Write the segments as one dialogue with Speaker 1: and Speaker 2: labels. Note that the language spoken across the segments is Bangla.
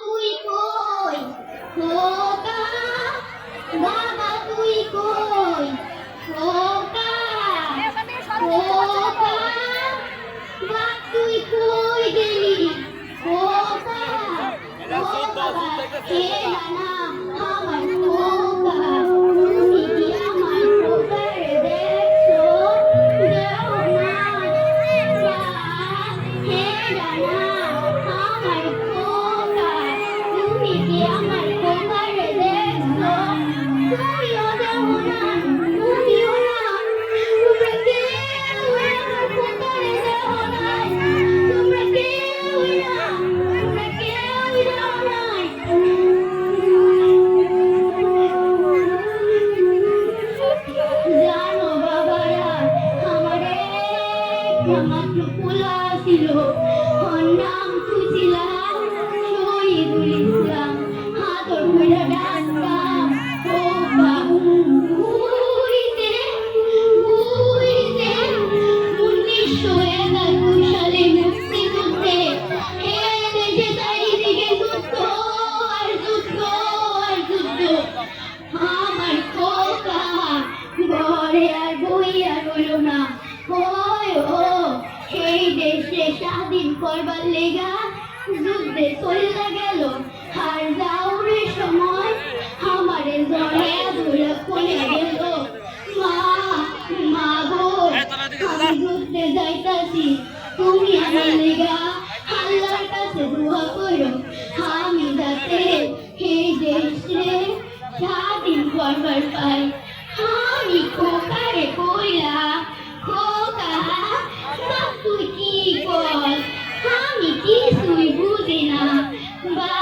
Speaker 1: তুই কই? খোকা বাবা তুই কই? খোকা খোকা বাবা তুই কই গেলি? খোকা ও বাবা কে জানা? আমার খোকা তুমি কি আমার খোকার দেখছ? দেও না হে জানা? আমার খোকা ঘরে আর বই আর হলো না। স্বাধীন করবার লেগা যুদ্ধে চলে গেল। আর যাওয়ার সময়, আমারে জড়ে ধরে পড়ে গেল মা মা গো, আমি যুদ্ধে যাইতাছি, তুমি আমার লেগা আল্লাহর কাছে দোয়া করো। আমি যাতে এই দেশে স্বাধীন করবার পাই। বা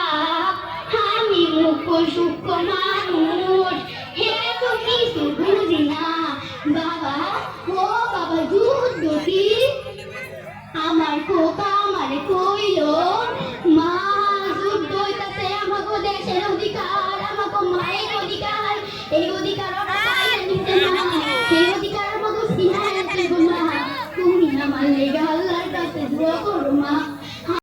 Speaker 1: মুখ সূক্ষ্ম মানুষ। হে তো কিছু বুঝি না। বাবা বাবা দুধ আমার খোকা আমার কইল মা দুধ দইটাতে আমাকে দেশের অধিকার আমাকে মায়ের অধিকার। এই অধিকার ওরা পাইলে মা। তুমি আমার লেগে মা।